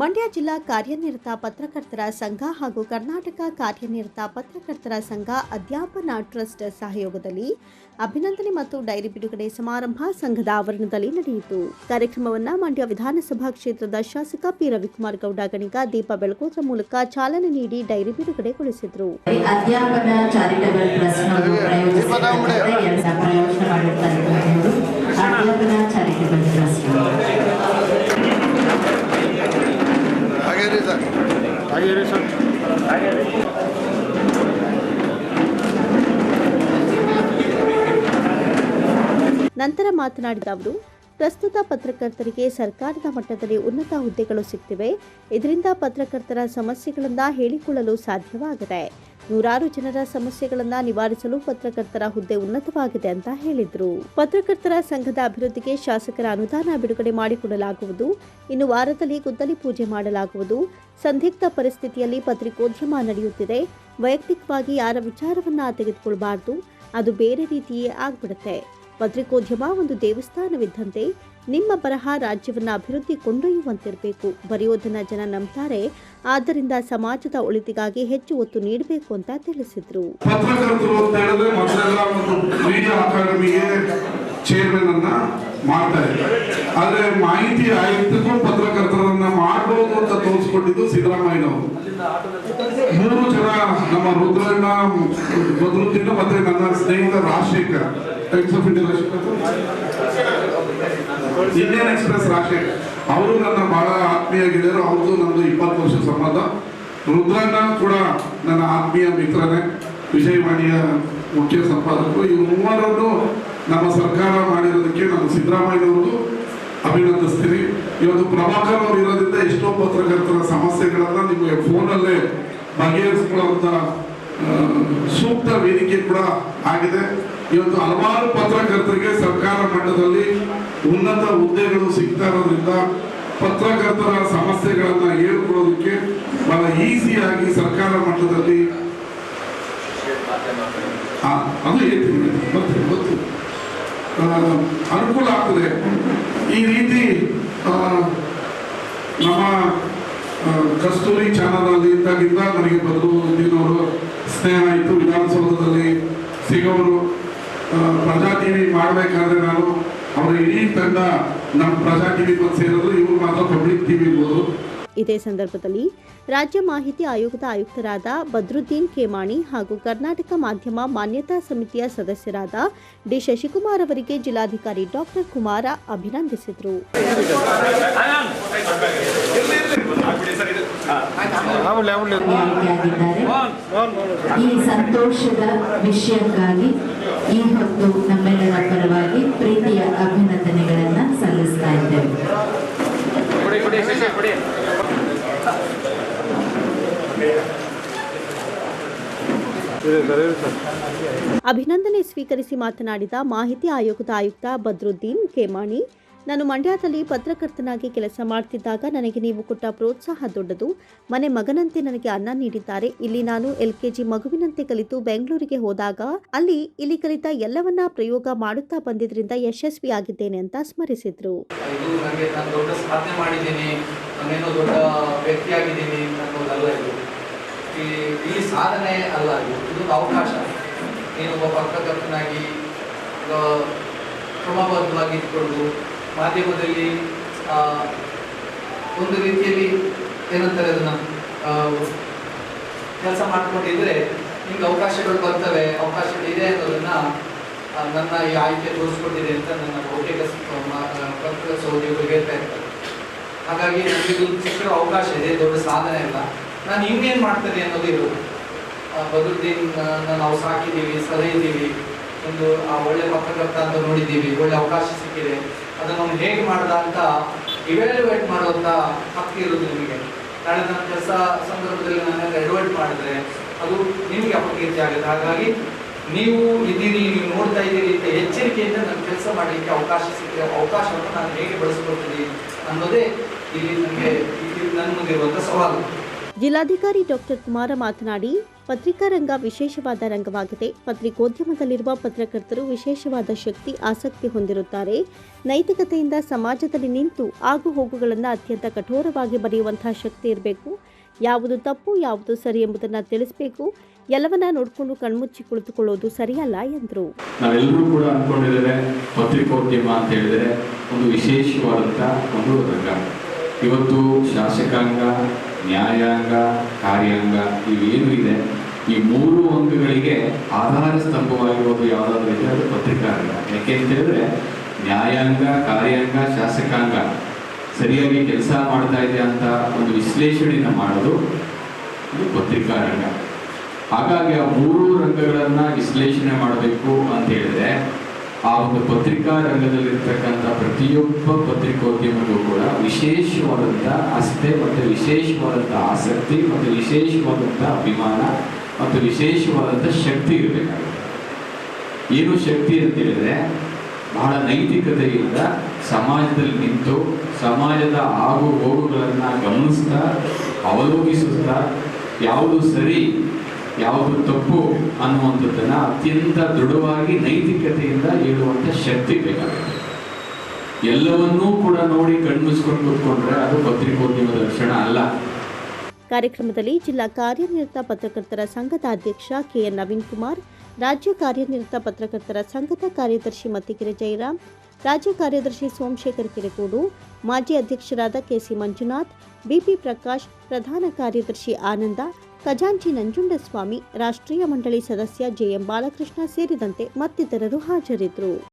ಮಂಡ್ಯ ಜಿಲ್ಲಾ ಕಾರ್ಯನಿರತ ಪತ್ರಕರ್ತರ ಸಂಘ ಹಾಗೂ ಕರ್ನಾಟಕ ಕಾರ್ಯನಿರತ ಪತ್ರಕರ್ತರ ಸಂಘ ಅಧ್ಯಾಪನ ಟ್ರಸ್ಟ್ ಸಹಯೋಗದಲ್ಲಿ ಅಭಿನಂದನೆ ಮತ್ತು ಡೈರಿ ಬಿಡುಗಡೆ ಸಮಾರಂಭ ಸಂಘದ ಆವರಣದಲ್ಲಿ ನಡೆಯಿತು. ಕಾರ್ಯಕ್ರಮವನ್ನು ಮಂಡ್ಯ ವಿಧಾನಸಭಾ ಕ್ಷೇತ್ರದ ಶಾಸಕ ಪಿ. ರವಿಕುಮಾರ್ ಗೌಡ, ಗಣಿಗ ದೀಪ ಬೆಳಗೋದ್ರ ಮೂಲಕ ಚಾಲನೆ ನೀಡಿ ಡೈರಿ ಬಿಡುಗಡೆಗೊಳಿಸಿದರು ಅಧ್ಯಾಪನ ಚಾರಿಟಬಲ್ ಟ್ರಸ್ಟ್ನವರು ಪ್ರಾಯೋಜಿಸಿರ್ತಕ್ಕಂಥ ಎರಡು ಪ್ರಯೋಜನ ಮಾಡಿರ್ತಾ ಇರುವಂತಹವರು ಅಧ್ಯಾಪನ ಚಾರಿಟಬಲ್ ಟ್ರಸ್ಟ್ ಹಾಗೆ ರೀ ಸರ್ ಹಾಗೆ ರೀ ಸರ್ ನಂತರ ಮಾತನಾಡಿದ ಅವರು, ಪ್ರಸ್ತುತ ಪತ್ರಕರ್ತರಿಗೆ ಸರ್ಕಾರದ ಮಟ್ಟದಲ್ಲಿ ಉನ್ನತ ಹುದ್ದೆಗಳು ಸಿಗ್ತಿವೆ. ಇದರಿಂದ ಪತ್ರಕರ್ತರ ಸಮಸ್ಯೆಗಳನ್ನು ಹೇಳಿಕೊಳ್ಳಲು ಸಾಧ್ಯವಾಗಿದೆ ನೂರಾರು ಜನರ ಸಮಸ್ಯೆಗಳನ್ನು ನಿವಾರಿಸಲು ಪತ್ರಕರ್ತರ ಹುದ್ದೆ ಉನ್ನತವಾಗಿದೆ ಅಂತ ಹೇಳಿದರು. ಪತ್ರಕರ್ತರ ಸಂಘದ ಅಭಿವೃದ್ಧಿಗೆ ಶಾಸಕರ ಅನುದಾನ ಬಿಡುಗಡೆ ಮಾಡಿಕೊಡಲಾಗುವುದು ಇನ್ನು ವಾರದಲ್ಲಿ ಗುದ್ದಲಿ ಪೂಜೆ ಮಾಡಲಾಗುವುದು. ಸಂದಿಗ್ಧ ಪರಿಸ್ಥಿತಿಯಲ್ಲಿ ಪತ್ರಿಕೋದ್ಯಮ ನಡೆಯುತ್ತಿದೆ. ವೈಯಕ್ತಿಕವಾಗಿ ಯಾರ ವಿಚಾರವನ್ನ ತೆಗೆದುಕೊಳ್ಬಾರ್ದು. ಅದು ಬೇರೆ ರೀತಿಯೇ ಆಗ್ಬಿಡುತ್ತೆ. ಪತ್ರಿಕೋದ್ಯಮ ಒಂದು ದೇವಸ್ಥಾನವಿದ್ದಂತೆ ನಿಮ್ಮ ಬರಹ ರಾಜ್ಯವನ್ನು ಅಭಿವೃದ್ಧಿ ಕೊಂಡೊಯ್ಯುವಂತಿರಬೇಕು. ಬರೆಯೋದನ್ನ ಜನ ನಂಬ್ತಾರೆ. ಆದ್ದರಿಂದ ಸಮಾಜದ ಒಳಿತಿಗಾಗಿ ಹೆಚ್ಚು ಒತ್ತು ನೀಡಬೇಕು ಅಂತ ತಿಳಿಸಿದ್ರು. ಆದ್ರೆ ಮಾಹಿತಿ ಆಯುಕ್ತಕ್ಕೂ ಪತ್ರಕರ್ತರನ್ನ ಮಾಡಬಹುದು ಅಂತ ತೋರಿಸ್ಕೊಂಡಿದ್ದು ಸಿದ್ದರಾಮಯ್ಯನವರು. ಮೂರು ಜನ ನಮ್ಮ ರುದ್ರಣ್ಣ ಬದ್ರುದ್ದೀನ ಮತ್ತೆ ನನ್ನ ಸ್ನೇಹಿತ Rajashekhar. Times of India Indian Express rocket ಅವರು ನನ್ನ ಬಹಳ ಆತ್ಮೀಯ ಗೆಳೆಯರು, ಅವ್ರದ್ದು ನಂದು ಇಪ್ಪತ್ತು ವರ್ಷ ಸಂಬಂಧ. ರುದ್ರಣ್ಣ ಕೂಡ ನನ್ನ ಆತ್ಮೀಯ ಮಿತ್ರನೇ, ವಿಜಯವಾಣಿಯ ಮುಖ್ಯ ಸಂಪಾದಕರು. ಇವರು ಮೂವರನ್ನು ನಮ್ಮ ಸರ್ಕಾರ ಮಾಡಿರೋದಕ್ಕೆ ನಾನು ಸಿದ್ದರಾಮಯ್ಯನವ್ರದ್ದು ಅಭಿನಂದಿಸ್ತೀನಿ. ಇವತ್ತು ಪ್ರಭಾಕರ್ ಅವರು ಇರೋದ್ರಿಂದ ಎಷ್ಟೋ ಪತ್ರಕರ್ತರ ಸಮಸ್ಯೆಗಳನ್ನ ನಿಮಗೆ ಫೋನಲ್ಲೇ ಬಗೆಹರಿಸ್ಕೊಳ್ಳುವಂಥ ಸೂಕ್ತ ವೇದಿಕೆ ಕೂಡ ಆಗಿದೆ. ಇವತ್ತು ಹಲವಾರು ಪತ್ರಕರ್ತರಿಗೆ ಸರ್ಕಾರ ಮಟ್ಟದಲ್ಲಿ ಉನ್ನತ ಹುದ್ದೆಗಳು ಸಿಗ್ತಾ ಇರೋದ್ರಿಂದ ಪತ್ರಕರ್ತರ ಸಮಸ್ಯೆಗಳನ್ನ ಹೇಳ್ಕೊಳ್ಳೋದಕ್ಕೆ ಬಹಳ ಈಸಿಯಾಗಿ ಸರ್ಕಾರ ಮಟ್ಟದಲ್ಲಿ ಅದು ಹೇಳ್ತೀನಿ ಅನುಕೂಲ ಆಗ್ತದೆ. ಈ ರೀತಿ ನಮ್ಮ ಕಸ್ತೂರಿ ಚಾನಲ್ ಅಲ್ಲಿ ಇದ್ದಾಗಿಂದ ನನಗೆ ಬದಲುದ್ದೀನವರು ಸ್ನೇಹ ಆಯಿತು. ವಿಧಾನಸೌಧದಲ್ಲಿ ಸಿಗೋರು ಪ್ರಜಾ ಟಿವಿ ಮಾಡಬೇಕಾದ್ರೆ ನಾನು ಅವರ ಇಡೀ ತಂಡ ನಮ್ಮ ಪ್ರಜಾ ಟಿವಿ ಬಂದು ಸೇರೋದು ಇವರು ಮಾತ್ರ ಪಬ್ಲಿಕ್ ಟಿವಿ ಇರ್ಬೋದು. ಇದೇ ಸಂದರ್ಭದಲ್ಲಿ ರಾಜ್ಯ ಮಾಹಿತಿ ಆಯೋಗದ ಆಯುಕ್ತರಾದ ಬದ್ರುದ್ದೀನ್ ಕೇಮಾಣಿ ಹಾಗೂ ಕರ್ನಾಟಕ ಮಾಧ್ಯಮ ಮಾನ್ಯತಾ ಸಮಿತಿಯ ಸದಸ್ಯರಾದ ಡಿ ಶಶಿಕುಮಾರ್ ಅವರಿಗೆ ಜಿಲ್ಲಾಧಿಕಾರಿ ಡಾಕ್ಟರ್ ಕುಮಾರ ಅಭಿನಂದಿಸಿದರು. ಈ ಸಂತೋಷದ ವಿಷಯಕ್ಕಾಗಿ ಈ ಹೊತ್ತು ನಮ್ಮೆಲ್ಲರ ಪರವಾಗಿ ಪ್ರೀತಿಯ ಅಭಿನಂದನೆಗಳನ್ನ ಸಲ್ಲಿಸ್ತಾ ಇದ್ದೇವೆ. ಅಭಿನಂದನೆ ಸ್ವೀಕರಿಸಿ ಮಾತನಾಡಿದ ಮಾಹಿತಿ ಆಯೋಗದ ಆಯುಕ್ತ ಬದ್ರುದ್ದೀನ್ ಕೇಮಾಣಿ ನಾನು ಮಂಡ್ಯದಲ್ಲಿ ಪತ್ರಕರ್ತನಾಗಿ ಕೆಲಸ ಮಾಡ್ತಿದ್ದಾಗ ನನಗೆ ನೀವು ಕೊಟ್ಟ ಪ್ರೋತ್ಸಾಹ ದೊಡ್ಡದು. ಮನೆ ಮಗನಂತೆ ನನಗೆ ಅನ್ನ ನೀಡಿದ್ದಾರೆ. ಇಲ್ಲಿ ನಾನು ಎಲ್ಕೆಜಿ ಮಗುವಿನಂತೆ ಕಲಿತು ಬೆಂಗಳೂರಿಗೆ ಹೋದಾಗ ಅಲ್ಲಿ ಇಲ್ಲಿ ಕಲಿತ ಎಲ್ಲವನ್ನ ಪ್ರಯೋಗ ಮಾಡುತ್ತಾ ಬಂದಿದ್ರಿಂದ ಯಶಸ್ವಿಯಾಗಿದ್ದೇನೆ ಅಂತ ಸ್ಮರಿಸಿದ್ರು. ಅವಕಾಶ. ಒಬ್ಬ ಪತ್ರಕರ್ತನಾಗಿ ಕ್ರಮಬದ್ಧವಾಗಿ ಇಟ್ಕೊಂಡು ಮಾಧ್ಯಮದಲ್ಲಿ ಒಂದು ರೀತಿಯಲ್ಲಿ ಏನಂತಾರೆ ಅದನ್ನ ಕೆಲಸ ಮಾಡಿಕೊಂಡಿದ್ರೆ ನಿಮ್ಗೆ ಅವಕಾಶಗಳು ಬರ್ತವೆ ಅವಕಾಶಗಳಿದೆ ಅನ್ನೋದನ್ನ ನನ್ನ ಈ ಆಯ್ಕೆ ತೋರಿಸ್ಕೊಂಡಿದೆ ಅಂತ ನನ್ನ ಬಹುತೇಕ ಪತ್ರ ಸಹೋದ್ಯೋಗ ಹೇಳ್ತಾ ಇರ್ತಾರೆ. ಹಾಗಾಗಿ ನನಗೆ ಇದು ಚಿಕ್ಕ ಅವಕಾಶ ಇದೆ ದೊಡ್ಡ ಸಾಧನೆ ಅಲ್ಲ. ನಾನು ಇನ್ನೇನು ಮಾಡ್ತೇನೆ ಅನ್ನೋದು ಇರೋದು. ಆ, ನಾವು ಸಾಕಿದ್ದೀವಿ ಸಲಹಿದ್ದೀವಿ ಒಂದು ಆ ಒಳ್ಳೆ ಪತ್ರಕರ್ತ ಅಂತ ನೋಡಿದ್ದೀವಿ ಒಳ್ಳೆ ಅವಕಾಶ ಸಿಕ್ಕಿದೆ. ಅದನ್ನು ಹೇಗೆ ಮಾಡ್ದ ಅಂತ ಇವ್ಯಾಲ್ಯುವೇಟ್ ಮಾಡುವಂಥ ಹಕ್ಕು ಇರೋದು ನಿಮಗೆ. ನಾಳೆ ನನ್ನ ಕೆಲಸ ಸಂದರ್ಭದಲ್ಲಿ ನಾನು ಎಡ್ವೈಟ್ ಮಾಡಿದ್ರೆ ಅದು ನಿಮಗೆ ಅಪಕೀರ್ತಿ ಆಗುತ್ತೆ. ಹಾಗಾಗಿ ನೀವು ಇದ್ದೀರಿ, ನೀವು ನೋಡ್ತಾ ಇದ್ದೀರಿ ಅಂತ ಎಚ್ಚರಿಕೆಯಿಂದ ನನ್ನ ಕೆಲಸ ಮಾಡಲಿಕ್ಕೆ ಅವಕಾಶ ಸಿಕ್ಕಿದೆ ಅವಕಾಶವನ್ನು ನಾನು ಹೇಗೆ ಬಳಸ್ಕೊಳ್ತೀನಿ ಅನ್ನೋದೇ ಇಲ್ಲಿ ನನಗೆ ನನ್ನ ಮುಂದಿರುವಂಥ ಸವಾಲು. ಜಿಲ್ಲಾಧಿಕಾರಿ ಡಾಕ್ಟರ್ ಕುಮಾರ ಮಾತನಾಡಿ ಪತ್ರಿಕಾ ರಂಗ ವಿಶೇಷವಾದ ರಂಗವಾಗಿದೆ. ಪತ್ರಿಕೋದ್ಯಮದಲ್ಲಿರುವ ಪತ್ರಕರ್ತರು ವಿಶೇಷವಾದ ಶಕ್ತಿ, ಆಸಕ್ತಿ ಹೊಂದಿರುತ್ತಾರೆ. ನೈತಿಕತೆಯಿಂದ ಸಮಾಜದಲ್ಲಿ ನಿಂತು ಆಗು ಹೋಗುಗಳನ್ನು ಅತ್ಯಂತ ಕಠೋರವಾಗಿ ಬರೆಯುವಂತಹ ಶಕ್ತಿ ಇರಬೇಕು. ಯಾವುದು ತಪ್ಪು, ಯಾವುದು ಸರಿ ಎಂಬುದನ್ನು ತಿಳಿಸಬೇಕು. ಎಲ್ಲವನ್ನ ನೋಡಿಕೊಂಡು ಕಣ್ಮುಚ್ಚಿ ಕುಳಿತುಕೊಳ್ಳೋದು ಸರಿಯಲ್ಲ ಎಂದರು. ನಾವೆಲ್ಲರೂ ಕೂಡ ಅನ್ಕೊಂಡಿದ್ದೇವೆ ಪತ್ರಿಕೋದ್ಯಮ ಅಂತ ಹೇಳಿದರೆ ಒಂದು ಒಂದು ರಂಗ. ಇವತ್ತು ಶಾಸಕಾಂಗ ನ್ಯಾಯಾಂಗ, ಕಾರ್ಯಾಂಗ ಇವೇನು ಇದೆ. ಈ ಮೂರು ಅಂಗಗಳಿಗೆ ಆಧಾರ ಸ್ತಂಭವಾಗಿರೋದು ಯಾವುದಾದ್ರೂ ಇದೆ ಅದು ಪತ್ರಿಕಾಂಗ ಯಾಕೆ ಅಂತ ಹೇಳಿದ್ರೆ ನ್ಯಾಯಾಂಗ, ಕಾರ್ಯಾಂಗ, ಶಾಸಕಾಂಗ ಸರಿಯಾಗಿ ಕೆಲಸ ಮಾಡ್ತಾ ಇದೆ ಅಂತ ಒಂದು ವಿಶ್ಲೇಷಣೆಯನ್ನು ಮಾಡೋದು ಇದು ಪತ್ರಿಕಾ ರಂಗ ಹಾಗಾಗಿ ಆ ಮೂರು ರಂಗಗಳನ್ನ ವಿಶ್ಲೇಷಣೆ ಮಾಡಬೇಕು ಅಂತ ಹೇಳಿದ್ರೆ ಆ ಒಂದು ಪತ್ರಿಕಾ ರಂಗದಲ್ಲಿರ್ತಕ್ಕಂಥ ಪ್ರತಿಯೊಬ್ಬ ಪತ್ರಿಕೋದ್ಯಮಿಗೂ ಕೂಡ ವಿಶೇಷವಾದಂಥ ಅಸ್ತೆ ಮತ್ತು ವಿಶೇಷವಾದಂಥ ಆಸಕ್ತಿ ಮತ್ತು ವಿಶೇಷವಾದಂಥ ಅಭಿಮಾನ ಮತ್ತು ವಿಶೇಷವಾದಂಥ ಶಕ್ತಿ ಇರಬೇಕಾಗುತ್ತೆ. ಏನು ಶಕ್ತಿ ಅಂತ ಹೇಳಿದ್ರೆ ಬಹಳ ನೈತಿಕತೆಯಿಂದ ಸಮಾಜದಲ್ಲಿ ನಿಂತು ಸಮಾಜದ ಆಗು ಹೋಗುಗಳನ್ನು ಗಮನಿಸ್ತಾ ಅವಲೋಕಿಸುತ್ತಾ ಯಾವುದು ಸರಿ ಯಾವುದು ತಪ್ಪು ಅನ್ನುವಂಥದ್ದನ್ನ ಅತ್ಯಂತ ದೃಢವಾಗಿ ನೈತಿಕತೆಯಿಂದ ಹೇಳುವಂಥ ಶಕ್ತಿ ಬೇಕಾಗುತ್ತೆ. ಎಲ್ಲವನ್ನೂ ಕೂಡ ನೋಡಿ ಕಣ್ಮುಚ್ಕೊಂಡು ಕೂತ್ಕೊಂಡ್ರೆ ಅದು ಪತ್ರಿಕೋದ್ಯಮದ ಲಕ್ಷಣ ಅಲ್ಲ. ಕಾರ್ಯಕ್ರಮದಲ್ಲಿ ಜಿಲ್ಲಾ ಕಾರ್ಯನಿರತ ಪತ್ರಕರ್ತರ ಸಂಘದ ಅಧ್ಯಕ್ಷ ಕೆಎನ್ ನವೀನ್ ಕುಮಾರ್, ರಾಜ್ಯ ಕಾರ್ಯನಿರತ ಪತ್ರಕರ್ತರ ಸಂಘದ ಕಾರ್ಯದರ್ಶಿ ಮತ್ತಿಕೆರೆ ಜಯರಾಮ್, ರಾಜ್ಯ ಕಾರ್ಯದರ್ಶಿ ಸೋಮಶೇಖರ್ ಕಿರೆಕೋಡು ಮಾಜಿ ಅಧ್ಯಕ್ಷರಾದ ಕೆಸಿ ಮಂಜುನಾಥ್ ಬಿಪಿ ಪ್ರಕಾಶ್, ಪ್ರಧಾನ ಕಾರ್ಯದರ್ಶಿ ಆನಂದ ಖಜಾಂಚಿ ನಂಜುಂಡಸ್ವಾಮಿ ರಾಷ್ಟ್ರೀಯ ಮಂಡಳಿ ಸದಸ್ಯ ಜೆಎಂ ಬಾಲಕೃಷ್ಣ ಸೇರಿದಂತೆ ಮತ್ತಿತರರು ಹಾಜರಿದ್ದರು.